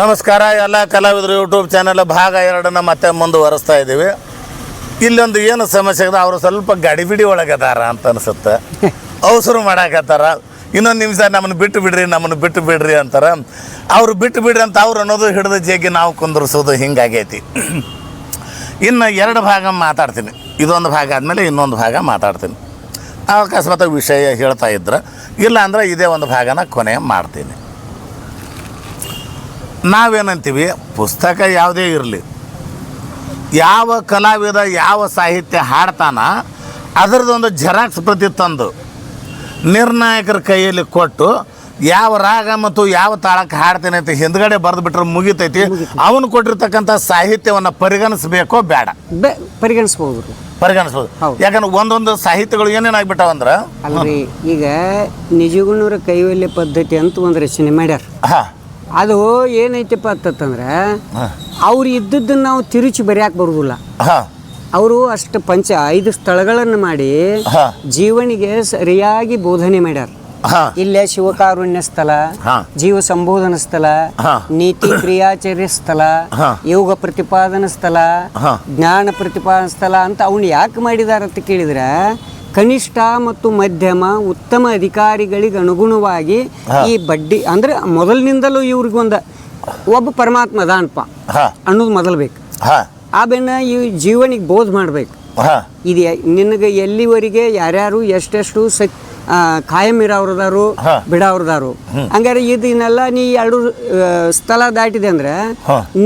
ನಮಸ್ಕಾರ, ಎಲ್ಲ ಕಲಾವಿದರು ಯೂಟ್ಯೂಬ್ ಚಾನಲ್ ಭಾಗ ಎರಡನ್ನ ಮತ್ತೆ ಮುಂದುವರೆಸ್ತಾ ಇದ್ದೀವಿ. ಇಲ್ಲೊಂದು ಏನು ಸಮಸ್ಯೆ ಇದೆ, ಅವರು ಸ್ವಲ್ಪ ಗಡಿಬಿಡಿ ಒಳಗದಾರ ಅಂತ ಅನ್ಸುತ್ತೆ. ಅವಸರು ಮಾಡಾಕತ್ತಾರ. ಇನ್ನೊಂದು ನಿಮಿಷ ನಮ್ಮನ್ನು ಬಿಟ್ಟು ಬಿಡ್ರಿ, ನಮ್ಮನ್ನು ಬಿಟ್ಟು ಬಿಡ್ರಿ ಅಂತಾರ. ಅವ್ರು ಬಿಟ್ಟು ಬಿಡ್ರಿ ಅಂತ ಅವ್ರು ಅನ್ನೋದು ಹಿಡಿದು ಜಗ್ಗಿ ನಾವು ಕುಂದ್ರಿಸೋದು ಹಿಂಗಾಗೈತಿ. ಇನ್ನು ಎರಡು ಭಾಗ ಮಾತಾಡ್ತೀನಿ. ಇದೊಂದು ಭಾಗ ಆದಮೇಲೆ ಇನ್ನೊಂದು ಭಾಗ ಮಾತಾಡ್ತೀನಿ. ಅಕಸ್ಮಾತ್ ವಿಷಯ ಹೇಳ್ತಾ ಇದ್ರೆ ಇಲ್ಲ ಅಂದ್ರೆ ಇದೇ ಒಂದು ಭಾಗನ ಕೊನೆ ಮಾಡ್ತೀನಿ. ನಾವೇನಂತೀವಿ? ಪುಸ್ತಕ ಯಾವುದೇ ಇರಲಿ. ಯಾವ ಕಲಾವಿದ ಯಾವ ಸಾಹಿತ್ಯ ಹಾಡ್ತಾನ ಅದರದೊಂದು ಜೆರಾಕ್ಸ್ ಪ್ರತಿ ತಂದು ನಿರ್ಣಾಯಕರ ಕೈಯಲ್ಲಿ ಕೊಟ್ಟು ಯಾವ ರಾಗ ಮತ್ತು ಯಾವ ತಾಳಕ್ಕೆ ಹಾಡ್ತೇನೆ ಅಂತ ಹಿಂದ್ಗಡೆ ಬರೆದು ಬಿಟ್ರೆ ಮುಗಿತೈತಿ ಅವನು ಕೊಟ್ಟಿರ್ತಕ್ಕಂಥ ಸಾಹಿತ್ಯವನ್ನು ಪರಿಗಣಿಸ್ಬೇಕೋ ಬೇಡ. ಪರಿಗಣಿಸ್ಬೋದು. ಪರಿಗಣಿಸ್ಬೋದು. ಯಾಕಂದ್ರೆ ಒಂದೊಂದು ಸಾಹಿತ್ಯಗಳು ಏನೇನಾಗ್ಬಿಟ್ಟಾವಂದ್ರೆ ಅಂದ್ರೆ? ಈಗ ನಿಜಗುಣರ ಕೈವಲ್ಯ ಪದ್ಧತಿ ಅಂತ ಒಂದು ರಚನೆ ಮಾಡ್ಯಾರ. ಹಾಂ. ಅದು ಏನೈತಪ್ಪ ಅಂತಂದ್ರೆ ಅವ್ರು ಇದ್ದದ್ದನ್ನು ನಾವು ತಿರುಚಿ ಬರೆಯಕ್ಕೆ ಬರುದಿಲ್ಲ. ಅವರು ಅಷ್ಟು ಪಂಚ ಐದು ಸ್ಥಳಗಳನ್ನು ಮಾಡಿ ಜೀವನಿಗೆ ಸರಿಯಾಗಿ ಬೋಧನೆ ಮಾಡ್ಯಾರ. ಇಲ್ಲೇ ಶಿವಕಾರುಣ್ಯ ಸ್ಥಳ ಜೀವ ಸಂಬೋಧನ ಸ್ಥಳ ನೀತಿ ಕ್ರಿಯಾಚರ್ಯ ಸ್ಥಳ ಯೋಗ ಪ್ರತಿಪಾದನ ಸ್ಥಳ ಜ್ಞಾನ ಪ್ರತಿಪಾದನ ಸ್ಥಳ ಅಂತ ಅವನು ಯಾಕೆ ಮಾಡಿದಾರ ಅಂತ ಕೇಳಿದ್ರೆ ಕನಿಷ್ಠ ಮತ್ತು ಮಧ್ಯಮ ಉತ್ತಮ ಅಧಿಕಾರಿಗಳಿಗೆ ಅನುಗುಣವಾಗಿ ಈ ಬಡ್ಡಿ ಅಂದ್ರೆ ಮೊದಲಿನಿಂದಲೂ ಇವ್ರಿಗೊಂದು ಒಬ್ಬ ಪರಮಾತ್ಮ ಅದಾನಪ್ಪ. ಅನ್ನೋದು ಮೊದಲು ಬೇಕು. ಆ ಬೆನ್ನ ಈ ಜೀವನಿಗೆ ಬೋಧ ಮಾಡಬೇಕು. ಇದು ನಿನಗೆ ಎಲ್ಲಿವರೆಗೆ ಯಾರ್ಯಾರು ಎಷ್ಟೆಷ್ಟು ಸಕ್ ಖಾಯಂ ಕಾಯಂ ಇರೋರ್ದಾರು ಬಿಡೋರದಾರು ಹಂಗಾರೆ ಇದನ್ನೆಲ್ಲ ನೀ ಎರಡು ಸ್ಥಳ ದಾಟಿದೆ ಅಂದ್ರೆ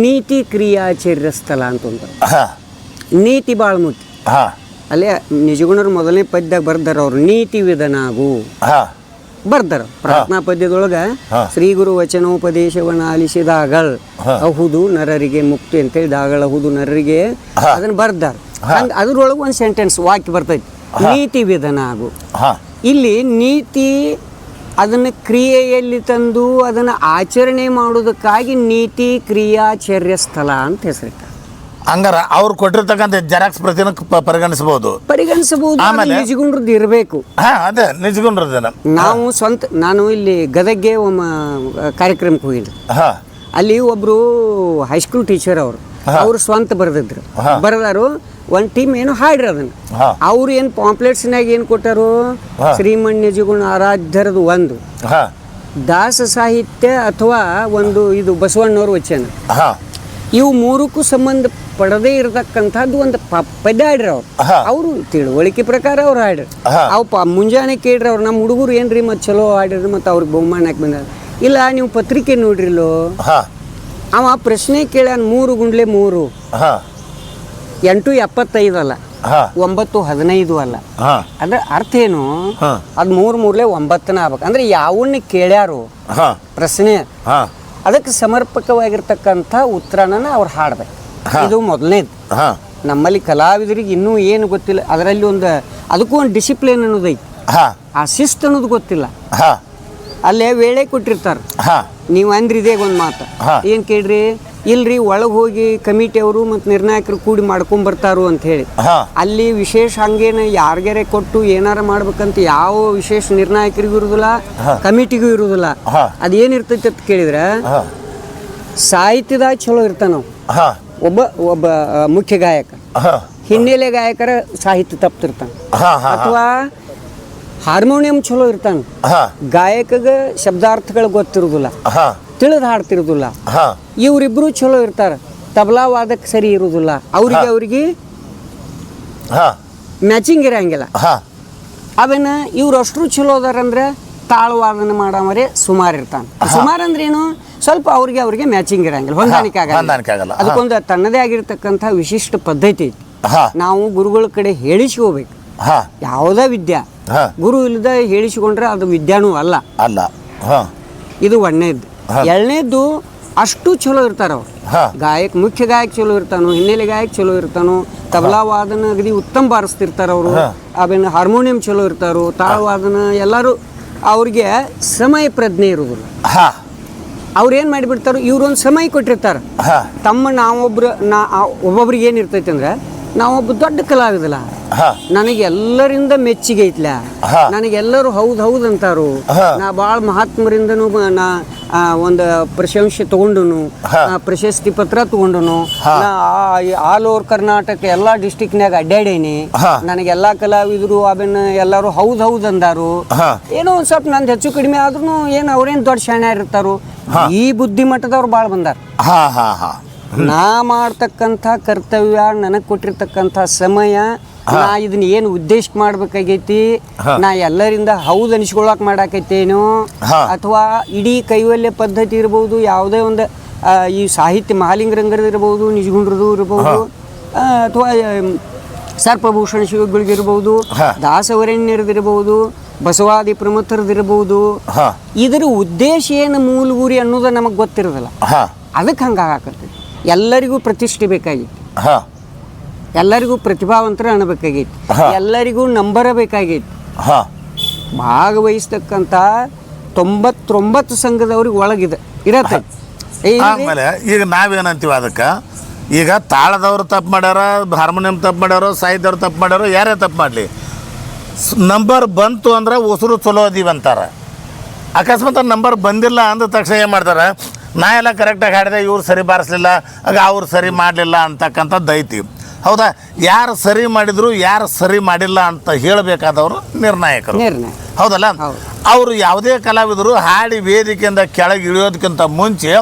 ನೀತಿ ಕ್ರಿಯಾಚರ್ಯ ಸ್ಥಳ ಅಂತ. ನೀತಿ ಭಾಳ ಮುಖ್ಯ ಹಾಂ. ಅಲ್ಲೇ ನಿಜಗುಣರು ಮೊದಲನೇ ಪದ್ಯದಾಗ ಬರ್ದಾರ ಅವ್ರು ನೀತಿ ವಿಧನಾಗು. ಬರ್ದಾರ. ಪ್ರಾರ್ಥನಾ ಪದ್ಯದೊಳಗ ಶ್ರೀ ಗುರು ವಚನೋಪದೇಶವನ್ನ ಆಲಿಸಿದಾಗಳ್ ಅಹುದು ನರರಿಗೆ ಮುಕ್ತಿ ಅಂತ ಅಂತೇಳಿ ದಾಗಳಹುದು ನರರಿಗೆ ಅದನ್ನ ಬರ್ದಾರ. ಅದ್ರೊಳಗೆ ಒಂದು ಸೆಂಟೆನ್ಸ್ ವಾಕ್ಯ ಬರ್ತೈತಿ. ನೀತಿ ವಿಧನಾಗು. ಆಗು ಇಲ್ಲಿ ನೀತಿ ಅದನ್ನ ಕ್ರಿಯೆಯಲ್ಲಿ ತಂದು ಅದನ್ನ ಆಚರಣೆ ಮಾಡುವುದಕ್ಕಾಗಿ ನೀತಿ ಕ್ರಿಯಾಚರ್ಯ ಸ್ಥಳ ಅಂತ ಹೆಸರಿಟ್ಟ. ಹಂಗಾರ ಅವ್ರು ಕೊಟ್ಟಿರ್ತಕ್ಕಂಥ ಜೆರಾಕ್ಸ್ ಪ್ರತಿನ ಪ- ಪರಿಗಣಿಸ್ಬೋದು ಪರಿಗಣಿಸಬಹುದು ಆಮೇಲೆ? ನಿಜಗುಂಡ್ರದ್ದು ಇರಬೇಕು. ಹಾ ಅದೇ ನಿಜಗುಂಡ್ರದೇನ ನಾವು ಸ್ವಂತ ನಾನು ಇಲ್ಲಿ ಗದಗ್ಗೆ ಒಮ್ಮ ಕಾರ್ಯಕ್ರಮಕ್ಕೆ ಹೋಗಿದ್ದೆ. ಹಾ. ಅಲ್ಲಿ ಒಬ್ರು ಹೈಸ್ಕೂಲ್ ಟೀಚರ್ ಅವರು. ಅವ್ರು ಸ್ವಂತ ಬರೆದಿದ್ರು. ಬರೆದಾರು ಒಂದು ಟೀಮ್ ಏನು ಹಾಡ್ರಿ ಅದನ್ನ. ಹಾ. ಅವ್ರು ಏನು ಪಾಂಪ್ಲೆಟ್ಸ್ನಾಗ ಏನು ಕೊಟ್ಟರು? ಶ್ರೀಮಣ್ ನಿಜಗುಣ ಆರಾಧ್ಯರದು ಒಂದು. ಹಾಂ. ದಾಸ ಸಾಹಿತ್ಯ ಅಥವಾ ಒಂದು ಇದು ಬಸವಣ್ಣವ್ರ ವಚನ. ಹಾಂ. ಇವು ಮೂರಕ್ಕೂ ಸಂಬಂಧ ಪಡದೇ ಇರತಕ್ಕಂಥದ್ದು ಒಂದು ಪದ್ಯ ಹಾಡ್ರಿ ಅವ್ರು. ಅವರು ತಿಳುವಳಿಕೆ ಪ್ರಕಾರ ಅವ್ರು ಹಾಡ್ರಿ. ಅವು ಪ ಮುಂಜಾನೆ ಕೇಳ್ರಿ ಅವ್ರು ನಮ್ಮ ಹುಡುಗರು ಏನ್ರಿ ಮತ್ತೆ ಚಲೋ ಹಾಡ್ರಿ ಮತ್ತೆ ಅವ್ರಿಗೆ ಬಹುಮಾನ ಹಾಕಿ ಬಂದ ಇಲ್ಲ ನೀವು ಪತ್ರಿಕೆ ನೋಡ್ರಿಲ್ಲೋ? ಅವ ಪ್ರಶ್ನೆ ಕೇಳ್ಯಾನ ಮೂರು ಗುಂಡ್ಲೆ ಮೂರು. ಎಂಟು ಎಪ್ಪತ್ತೈದು ಅಲ್ಲ. ಒಂಬತ್ತು ಹದಿನೈದು ಅಲ್ಲ. ಅಂದ್ರೆ ಅರ್ಥ ಏನು? ಅದ್ ಮೂರು ಮೂರ್ಲೆ ಒಂಬತ್ತನ ಆಗ್ಬೇಕು. ಅಂದ್ರೆ ಯಾವನ್ನ ಕೇಳ್ಯಾರು? ಹಾಂ ಪ್ರಶ್ನೆ. ಹಾಂ ಅದಕ್ಕೆ ಸಮರ್ಪಕವಾಗಿರ್ತಕ್ಕಂಥ ಉತ್ತರನ ಅವ್ರು ಹಾಡ್ಬೇಕು. ಇದು ಮೊದಲನೇದು ಹಾಂ. ನಮ್ಮಲ್ಲಿ ಕಲಾವಿದರಿಗೆ ಇನ್ನೂ ಏನು ಗೊತ್ತಿಲ್ಲ. ಅದರಲ್ಲಿ ಒಂದು ಅದಕ್ಕೂ ಒಂದು ಡಿಸಿಪ್ಲಿನ್ ಅನ್ನೋದೈತಿ ಹಾಂ. ಆ ಶಿಸ್ತು ಅನ್ನೋದು ಗೊತ್ತಿಲ್ಲ. ಅಲ್ಲೇ ವೇಳೆ ಕೊಟ್ಟಿರ್ತಾರೆ. ಹಾಂ. ನೀವು ಅಂದ್ರೆ ಇದೇಗೊಂದು ಒಂದು ಮಾತು. ಏನು ಕೇಳ್ರಿ? ಇಲ್ರಿ ಒಳಗೆ ಹೋಗಿ ಕಮಿಟಿಯವರು ಮತ್ತು ನಿರ್ಣಾಯಕರು ಕೂಡಿ ಮಾಡ್ಕೊಂಬರ್ತಾರು ಅಂತ ಹೇಳಿ. ಅಲ್ಲಿ ವಿಶೇಷ ಹಂಗೇನ ಯಾರಿಗಾರೆ ಕೊಟ್ಟು ಏನಾರ ಮಾಡ್ಬೇಕಂತ ಯಾವ ವಿಶೇಷ ನಿರ್ಣಾಯಕರಿಗೂ ಇರುದಿಲ್ಲ ಕಮಿಟಿಗೂ ಇರುದಿಲ್ಲ. ಅದೇನಿರ್ತೈತಿ ಅಂತ ಕೇಳಿದ್ರೆ ಸಾಹಿತ್ಯದಾಗ ಚಲೋ ಇರ್ತಾನ. ಒಬ್ಬ ಒಬ್ಬ ಮುಖ್ಯ ಗಾಯಕ. ಹಿನ್ನೆಲೆ ಗಾಯಕರ ಸಾಹಿತ್ಯ ತಪ್ತಿರ್ತಾನೆ. ಅಥವಾ ಹಾರ್ಮೋನಿಯಂ ಚಲೋ ಇರ್ತಾನ. ಗಾಯಕಗ ಶಬ್ದಾರ್ಥಗಳು ಗೊತ್ತಿರುದಿಲ್ಲ. ತಿಳಿದು ಹಾಡ್ತಿರೋದಿಲ್ಲ. ಇವರಿಬ್ರು ಚಲೋ ಇರ್ತಾರೆ. ತಬಲಾ ವಾದಕ್ಕೆ ಸರಿ ಇರುದಿಲ್ಲ. ಅವ್ರಿಗೆ ಅವ್ರಿಗೆ ಹಾಂ. ಮ್ಯಾಚಿಂಗ್ ಇರಂಗಿಲ್ಲ. ಅವನ್ನ ಅವೇನ ಇವ್ರು ಅಷ್ಟ್ರು ಚಲೋ ಅದಾರಂದ್ರೆ ತಾಳವಾದನ ಮಾಡವರೇ ಸುಮಾರು ಇರ್ತಾನೆ. ಸುಮಾರು ಅಂದ್ರೆ ಏನು? ಸ್ವಲ್ಪ ಅವ್ರಿಗೆ ಅವ್ರಿಗೆ ಮ್ಯಾಚಿಂಗ್ ಇರಂಗಿಲ್ಲ. ಹೊಂದಾಣಿಕೆ ಆಗಲ್ಲ. ಅದಕ್ಕೊಂದು ತನ್ನದೇ ಆಗಿರ್ತಕ್ಕಂಥ ವಿಶಿಷ್ಟ ಪದ್ಧತಿ ಐತಿ. ನಾವು ಗುರುಗಳ ಕಡೆ ಹೇಳಿಸ್ಕೋಬೇಕು. ಯಾವುದೇ ವಿದ್ಯಾ. ಗುರು ಇಲ್ಲದ ಹೇಳಿಸಿಕೊಂಡ್ರೆ ಅದು ವಿದ್ಯಾನೂ ಅಲ್ಲ. ಅಲ್ಲ. ಇದು ಒಂದನೇದ್ದು ಎರಡನೇದ್ದು ಅಷ್ಟು ಚಲೋ ಇರ್ತಾರ ಅವ್ರು. ಗಾಯಕ್ ಮುಖ್ಯ ಗಾಯಕ ಚಲೋ ಇರ್ತಾನೋ ಹಿನ್ನೆಲೆ ಗಾಯಕ ಚಲೋ ಇರ್ತಾನೋ ತಬಲಾ ವಾದನ ಅಗದಿ ಉತ್ತಮ ಬಾರಿಸ್ತಿರ್ತಾರ ಅವರು. ಆಮೇಲೆ ಹಾರ್ಮೋನಿಯಂ ಚಲೋ ಇರ್ತಾರೋ ತಾಳವಾದನ ಎಲ್ಲರೂ ಅವ್ರಿಗೆ ಸಮಯ ಪ್ರಜ್ಞೆ ಇರುವುದಿಲ್ಲ ಹಾಂ. ಅವ್ರು ಏನು ಮಾಡಿಬಿಡ್ತಾರೋ ಇವ್ರೊಂದು ಸಮಯ ಕೊಟ್ಟಿರ್ತಾರೆ. ತಮ್ಮ ನಾವೊಬ್ರು ನಾ ಒಬ್ಬೊಬ್ರಿಗೆ ಏನು ಇರ್ತೈತೆ ಅಂದ್ರೆ ನಾವೊಬ್ಬ ದೊಡ್ಡ ಕಲಾವಿದಲ್ಲ ನನಗೆ ಎಲ್ಲರಿಂದ ಮೆಚ್ಚುಗೆ ಐತ್ಲ. ನನಗೆಲ್ಲರೂ ಹೌದು ಹೌದು ಅಂತಾರು. ನಾ ಭಾಳ ಮಹಾತ್ಮರಿಂದನೂ ನಾ ಆ, ಒಂದು ಪ್ರಶಂಸೆ ತಗೊಂಡನು ಪ್ರಶಸ್ತಿ ಪತ್ರ ತಗೊಂಡನು ಆಲ್ ಓವರ್ ಕರ್ನಾಟಕ ಎಲ್ಲ ಡಿಸ್ಟಿಕ್ನ್ಯಾಗ ಅಡ್ಡಾಡೇನಿ ನನಗೆಲ್ಲಾ ಕಲಾವಿದರು ಆಮೇಲೆ ಎಲ್ಲರೂ ಹೌದು ಹೌದು ಅಂದಾರು. ಏನೋ ಒಂದ್ ಸ್ವಲ್ಪ ನಂದು ಹೆಚ್ಚು ಕಡಿಮೆ ಆದ್ರೂ ಏನು ಅವ್ರೇನ್ ದೊಡ್ಡ ಶಾಣೆ ಇರ್ತಾರು. ಈ ಬುದ್ಧಿಮಟ್ಟದವ್ರು ಬಾಳ ಭಾಳ ಬಂದಾರ. ಹಾ ಹಾ ಹಾ. ನಾ ಮಾಡ್ತಕ್ಕಂಥ ಕರ್ತವ್ಯ ನನಗೆ ಕೊಟ್ಟಿರ್ತಕ್ಕಂಥ ಸಮಯ ನಾ ಇದನ್ನ ಏನು ಉದ್ದೇಶ ಮಾಡ್ಬೇಕಾಗೈತಿ ನಾ ಎಲ್ಲರಿಂದ ಹೌದು ಅನಿಸ್ಕೊಳಕ್ ಮಾಡಾಕೈತೇನು ಅಥವಾ ಇಡೀ ಕೈವಲ್ಯ ಪದ್ಧತಿ ಇರ್ಬೋದು ಯಾವುದೇ ಒಂದು ಈ ಸಾಹಿತ್ಯ ಮಹಾಲಿಂಗರಂಗರದ್ದು ಇರ್ಬೋದು ನಿಜಗುಂಡ್ರದ್ದು ಇರ್ಬೋದು ಅಥವಾ ಸರ್ಪಭೂಷಣ ಶಿವಗಳಿಗಿರ್ಬೋದು. ದಾಸವರಣ್ಯರದಿರ್ಬೋದು ಬಸವಾದಿ ಪ್ರಮುಖರದಿರ್ಬೋದು ಇದರ ಉದ್ದೇಶ ಏನು ಮೂಲ ಗುರಿ ಅನ್ನೋದು ನಮಗೆ ಗೊತ್ತಿರೋದಿಲ್ಲ. ಅದಕ್ಕೆ ಹಂಗಾಗತ್ತೈತಿ ಎಲ್ಲರಿಗೂ ಪ್ರತಿಷ್ಠೆ ಬೇಕಾಗಿತ್ತು. ಹಾಂ. ಎಲ್ಲರಿಗೂ ಪ್ರತಿಭಾವಂತರ ಅನ್ನಬೇಕಾಗಿತ್ತು. ಎಲ್ಲರಿಗೂ ನಂಬರ ಬೇಕಾಗಿತ್ತು. ಹಾಂ. ಭಾಗವಹಿಸ್ತಕ್ಕಂಥ ತೊಂಬತ್ತೊಂಬತ್ತು ಸಂಘದವ್ರಿಗೆ ಒಳಗಿದೆ. ಇರತ್ತೆ? ಆಮೇಲೆ ಈಗ ನಾವೇನಂತೀವಿ ಅದಕ್ಕೆ? ಈಗ ತಾಳದವ್ರು ತಪ್ಪು ಮಾಡ್ಯಾರ ಹಾರ್ಮೋನಿಯಂ ತಪ್ಪು ಮಾಡ್ಯಾರ ಸಾಹಿತ್ಯವ್ರು ತಪ್ಪು ಮಾಡ್ಯಾರ ಯಾರೇ ತಪ್ಪು ಮಾಡಲಿ. ನಂಬರ್ ಬಂತು ಅಂದ್ರೆ ಉಸಿರು ಚಲೋ ಅದೀವಿ ಅಂತಾರೆ ಅಕಸ್ಮಾತ್ ನಂಬರ್ ಬಂದಿಲ್ಲ ಅಂದ ತಕ್ಷಣ ಏನು ಮಾಡ್ತಾರೆ? ನಾ ಎಲ್ಲ ಕರೆಕ್ಟಾಗಿ ಹಾಡಿದೆ ಇವ್ರು ಸರಿ ಬಾರಿಸ್ಲಿಲ್ಲ ಆಗ ಅವ್ರು ಸರಿ ಮಾಡಲಿಲ್ಲ ಅಂತಕ್ಕಂಥದ್ದು ಐತಿ. ಹೌದಾ? ಯಾರು ಸರಿ ಮಾಡಿದ್ರು ಯಾರು ಸರಿ ಮಾಡಿಲ್ಲ ಅಂತ ಹೇಳಬೇಕಾದವರು ನಿರ್ಣಾಯಕರು. ಹೌದಲ್ಲ? ಅವರು ಯಾವುದೇ ಕಲಾವಿದರು ಹಾಡಿ ವೇದಿಕೆಯಿಂದ ಕೆಳಗೆ ಇಳಿಯೋದಕ್ಕಿಂತ ಮುಂಚೆ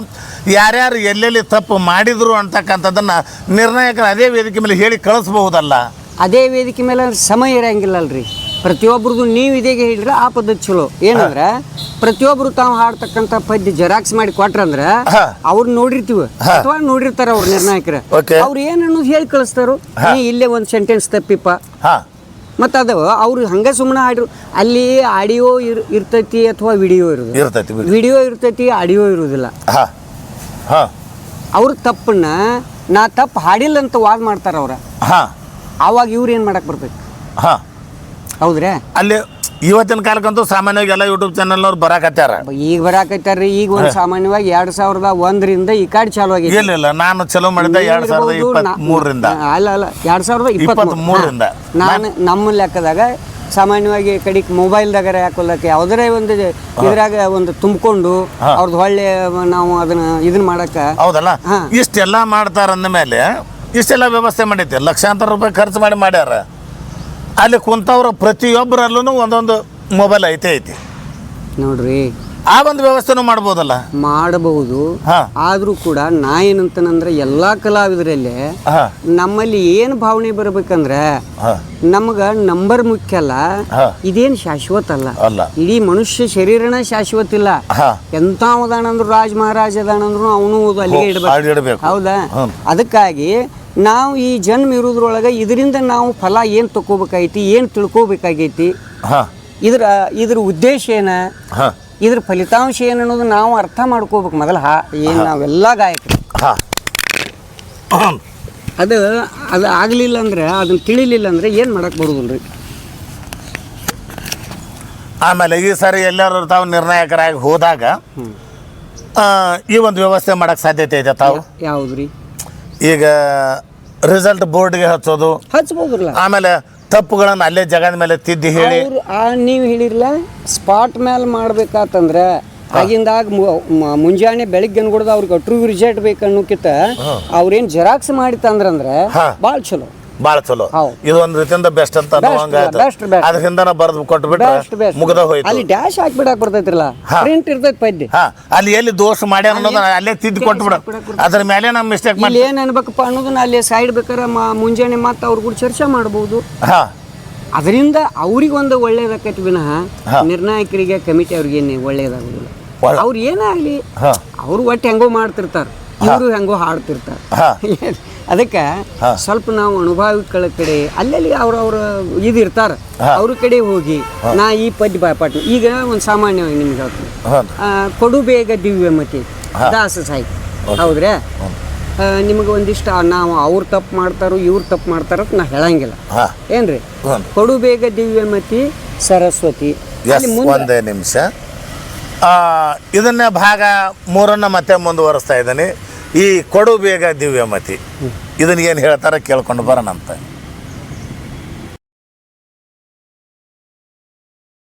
ಯಾರ್ಯಾರು ಎಲ್ಲೆಲ್ಲಿ ತಪ್ಪು ಮಾಡಿದ್ರು ಅಂತಕ್ಕಂಥದ್ದನ್ನು ನಿರ್ಣಾಯಕರು ಅದೇ ವೇದಿಕೆ ಮೇಲೆ ಹೇಳಿ ಕಳಿಸ್ಬಹುದಲ್ಲ? ಅದೇ ವೇದಿಕೆ ಮೇಲೆ ಸಮಯ ಇರಂಗಿಲ್ಲ ಅಲ್ರಿ ಪ್ರತಿಯೊಬ್ರದ್ದು ನೀವು ಇದೇಗೆ ಹೇಳಿದ್ರೆ ಆ ಪದ್ಧತಿ ಚಲೋ. ಏನಂದ್ರೆ ಪ್ರತಿಯೊಬ್ಬರು ತಾವು ಹಾಡ್ತಕ್ಕಂತ ಪದ್ಯ ಜೆರಾಕ್ಸ್ ಮಾಡಿ ಕೊಟ್ರಂದ್ರೆ. ಅವ್ರು ನೋಡಿರ್ತೀವಿ. ಅಥವಾ ನೋಡಿರ್ತಾರ ಅವ್ರ ನಿರ್ಣಾಯಕರ. ಅವ್ರು ಏನು ಅನ್ನೋದು ಹೇಳಿ ಕಳಿಸ್ತಾರೋ. ನೀ ಇಲ್ಲೇ ಒಂದು ಸೆಂಟೆನ್ಸ್ ತಪ್ಪಿಪ್ಪ. ಮತ್ತು ಅದು ಅವ್ರು ಹಂಗೆ ಸುಮ್ಮನೆ ಆಡಿರು ಅಲ್ಲಿ ಆಡಿಯೋ ಇರ್ ಇರ್ತೈತಿ ಅಥವಾ ವಿಡಿಯೋ ಇರೋದು ಇರ್ತೈತಿ ವಿಡಿಯೋ. ಇರ್ತೈತಿ ಆಡಿಯೋ ಇರೋದಿಲ್ಲ. ಅವ್ರ ತಪ್ಪನ್ನ ನಾ ತಪ್ಪು ಹಾಡಿಲ್ಲ ಅಂತ ವಾದ ಮಾಡ್ತಾರ ಅವ್ರ. ಹಾಂ. ಆವಾಗ ಇವ್ರು ಏನು ಮಾಡಕ್ಕೆ ಬರ್ತೈತಿ ಹಾಂ. ಹೌದ್ರಾ? ಅಲ್ಲಿ ಇವತ್ತಿನ ಕಾಲಕ್ಕಂತೂ ಸಾಮಾನ್ಯವಾಗಿ ಎಲ್ಲ ಯೂಟ್ಯೂಬ್ ಚಾನಲ್ನವ್ರು ಬರಾಕತ್ಯಾರ. ಈಗ ಬರಾಕೈತಾರ್ರಿ ಈಗ ಒಂದು ಸಾಮಾನ್ಯವಾಗಿ ಎರಡ್ ಸಾವಿರದ ಒಂದರಿಂದ ಈ ಕಾಡ್ ಚಾಲು ಆಗಿದೆ ಇಲ್ಲ ಇಲ್ಲ ನಾನು ಚಲೋ ಮಾಡಿದ ಎರಡ್ ಸಾವಿರದ ಇಪ್ಪತ್ತ್ ಮೂರರಿಂದ ಅಲ್ಲ ಅಲ್ಲ ಎರಡ್ ಸಾವಿರದ ಇಪ್ಪತ್ತ್ ಮೂರರಿಂದ ನಾನು ನಮ್ಮ ಲೆಕ್ಕದಾಗ ಸಾಮಾನ್ಯವಾಗಿ ಕಡಿಕ್ ಮೊಬೈಲ್ದಾಗರ ಹಾಕೊಳ್ಳಕ್ಕೆ ಯಾವುದರೇ ಒಂದು ಇದ್ರಾಗ ಒಂದು ತುಂಬಿಕೊಂಡು ಅವ್ರದ್ದು ಹೊಳ್ಳೆ ನಾವು ಅದನ್ನ ಇದನ್ನ ಮಾಡಕ್ಕ. ಹೌದಲ್ಲ? ಇಷ್ಟೆಲ್ಲಾ ಮಾಡ್ತಾರ ಅಂದಮೇಲೆ ಇಷ್ಟೆಲ್ಲ ವ್ಯವಸ್ಥೆ ಮಾಡೈತೆ ಲಕ್ಷಾಂತರ ರೂಪಾಯಿ ಖರ್ಚು ಮಾಡಿ ಮಾಡ್ಯಾರ. ಅಲ್ಲಿ ಕುಂತವ್ರ ಪ್ರತಿಯೊಬ್ಬರಲ್ಲೂ ಒಂದೊಂದು ಮೊಬೈಲ್ ಐತೆ ಐತಿ. ನೋಡ್ರಿ. ಆ ಒಂದು ವ್ಯವಸ್ಥೆನೂ ಮಾಡ್ಬೋದಲ್ಲ? ಮಾಡಬಹುದು. ಹಾ. ಆದ್ರೂ ಕೂಡ ನಾ ಏನಂತನಂದ್ರೆ ಎಲ್ಲಾ ಕಲಾವಿದರಲ್ಲಿ ಹಾ. ನಮ್ಮಲ್ಲಿ ಏನು ಭಾವನೆ ಬರ್ಬೇಕಂದ್ರೆ ಹಾ. ನಮ್ಗ ನಂಬರ್ ಮುಖ್ಯ ಅಲ್ಲ. ಹಾ. ಇದೇನು ಶಾಶ್ವತ ಅಲ್ಲ. ಅಲ್ಲ. ಇಡೀ ಮನುಷ್ಯ ಶರೀರನ ಶಾಶ್ವತ ಇಲ್ಲ. ಹಾ. ಎಂತ ಅದಾನಂದ್ರು ರಾಜ ಮಹಾರಾಜ ಅದಾನಂದ್ರು ಅವನು ಅಲ್ಲಿಗೆ ಇಡ್ಬೇಕು. ಹೌದಾ? ಹ್ಮ್. ಅದಕ್ಕಾಗಿ ನಾವು ಈ ಜನ್ಮ ಇರೋದ್ರೊಳಗೆ ಇದರಿಂದ ನಾವು ಫಲ ಏನು ತಗೋಬೇಕಾಗೈತಿ ಏನು ತಿಳ್ಕೊಬೇಕಾಗೈತಿ? ಹಾ. ಇದ್ರ ಇದ್ರ ಉದ್ದೇಶ ಏನ? ಹಾ. ಇದ್ರ ಫಲಿತಾಂಶ ಏನು ಅನ್ನೋದು ನಾವು ಅರ್ಥ ಮಾಡ್ಕೋಬೇಕು ಮೊದಲು. ಹಾ ಏನು ನಾವೆಲ್ಲ ಗಾಯಕರು. ಹಾ. ಅದು ಅದು ಆಗಲಿಲ್ಲ ಅಂದ್ರೆ ಅದನ್ನ ತಿಳಿಲಿಲ್ಲ ಅಂದ್ರೆ ಏನು ಮಾಡಕ್ಕೆ ಬರೋದಿಲ್ಲ ರೀ ಆಮೇಲೆ ಈ ಸಾರಿ ಎಲ್ಲರೂ ತಾವು ನಿರ್ಣಾಯಕರಾಗಿ ಹೋದಾಗ ಈ ಒಂದು ವ್ಯವಸ್ಥೆ ಮಾಡಕ್ಕೆ ಸಾಧ್ಯತೆ ಇದೆ ತಾವು? ಯಾವ್ದ್ರಿ? ಈಗ ರಿಸಲ್ಟ್ ಬೋರ್ಡ್ಗೆ ಹಚ್ಚೋದು. ಹಚ್ಬೋದ್ರಲ್ಲ. ಆಮೇಲೆ ತಪ್ಪುಗಳನ್ನು ಅಲ್ಲೇ ಜಗದ ಮೇಲೆ ತಿದ್ದಿ ಹೇಳಿ. ಅವ್ರು ಆ ನೀವು ಹೇಳಿರಲ್ಲ ಸ್ಪಾಟ್ ಮೇಲೆ ಮಾಡ್ಬೇಕಾತಂದ್ರೆ ಆಗಿಂದಾಗ ಮುಂಜಾನೆ ಬೆಳಿಗ್ಗೆ ಅನ್ಕೊಡ್ದು ಅವ್ರಿಗೆ ಟ್ರೂ ರಿಸಲ್ಟ್ ಬೇಕು ಅನ್ನೋಕ್ಕಿಂತ ಅವ್ರೇನ್ ಜೆರಾಕ್ಸ್ ಮಾಡಿ ತಂದ್ರಂದ್ರೆ ಹಾ. ಭಾಳ ಚಲೋ. ಭಾಳ ಚಲೋ. ಇದು ಒಂದ್ ರೀತಿಯಿಂದ ಬೆಸ್ಟ್ ಅಂತ ಅದ್ರಿಂದ ಹಂಗಾಯ್ತು best, best. ಅದ್ರ ಹಿಂದನ ಬರೆದು ಮುಗ್ದ ಹೋಯ್ತು. ಅಲ್ಲಿ ಡ್ಯಾಶ್ ಹಾಕ್ಬಿಡಕ್ ಬರ್ತೈತ್ರಲ್ಲ. ಪ್ರಿಂಟ್ ಇರ್ತೈತಿ ಪದ್ಯ. ಹಾ. ಅಲ್ಲಿ ಎಲ್ಲಿ ದೋಷ ಮಾಡ್ಯಾರ ಅನ್ನೋದು ಅಲ್ಲೇ ತಿದ್ದಿ ಕೊಟ್ಬಿಡು. ಅದ್ರ ಮೇಲೆ ನಮ್ಮ ಮಿಸ್ಟೇಕ್ ಮಾಡಿ ಏನ್ ಅನ್ಬೇಕಪ್ಪ ಅನ್ನೋದನ್ನ ಅಲ್ಲಿ ಸೈಡ್ ಬೇಕಾದ್ರೆ ಮ- ಮುಂಜಾನೆ ಮತ್ತೆ ಅವ್ರ ಕೂಡ ಚರ್ಚೆ ಮಾಡ್ಬೋದು. ಹಾ. ಅದರಿಂದ ಅವ್ರಿಗೆ ಒಂದು ಒಳ್ಳೇದಾಕೈತಿ ವಿನಃ ನಿರ್ಣಾಯಕರಿಗೆ ಕಮಿಟಿ ಅವ್ರಿಗೆ ಏನು ಒಳ್ಳೇದಾಗೋದಿಲ್ಲ. ಒಳ್ಳೆ- ಅವ್ರು ಏನೇ ಆಗ್ಲಿ ಹಾ. ಅವ್ರು ಒಟ್ಟು ಹೆಂಗೋ ಮಾಡ್ತಿರ್ತಾರೆ. ಇವರು ಹೆಂಗೋ ಹಾಡ್ತಿರ್ತಾರೆ. ಅದಕ್ಕೆ ಸ್ವಲ್ಪ ನಾವು ಅನುಭವಿಗಳ ಕಡೆ ಅಲ್ಲಲ್ಲಿ ಅವ್ರವ್ರ ಇದು ಇರ್ತಾರೆ ಅವ್ರ ಕಡೆ ಹೋಗಿ ನಾ ಈ ಪದ್ಯ ಪಾಠ. ಈಗ ಒಂದು ಸಾಮಾನ್ಯವಾಗಿ ನಿಮ್ಗೆ ಹೇಳ್ತೀನಿ. ಹಾ. ಕೊಡು ಬೇಗ ದಿವ್ಯಮತಿ ದಾಸ ಸಾಹಿತ್ಯ ಹೌದ್ರಾ? ನಿಮಗೆ ಒಂದಿಷ್ಟು ನಾವು ಅವ್ರು ತಪ್ಪು ಮಾಡ್ತಾರೋ ಇವ್ರು ತಪ್ಪು ಮಾಡ್ತಾರ ಅಂತ ನಾ ಹೇಳಂಗಿಲ್ಲ. ಏನ್ರಿ? ಹ್ಮ್. ಕೊಡು ಬೇಗ ದಿವ್ಯಮತಿ ಸರಸ್ವತಿ. ಒಂದೇ ನಿಮಿಷ. ಇದನ್ನ ಭಾಗ ಮೂರನ್ನ ಮತ್ತೆ ಮುಂದುವರಿಸ್ತಾ ಇದ್ದೀನಿ. ಈ ಕೊಡು ಬೇಗ ದಿವ್ಯಮತಿ. ಇದನ್ನ ಏನು ಹೇಳ್ತಾರೆ ಕೇಳ್ಕೊಂಡು ಬರೋಣಂತ.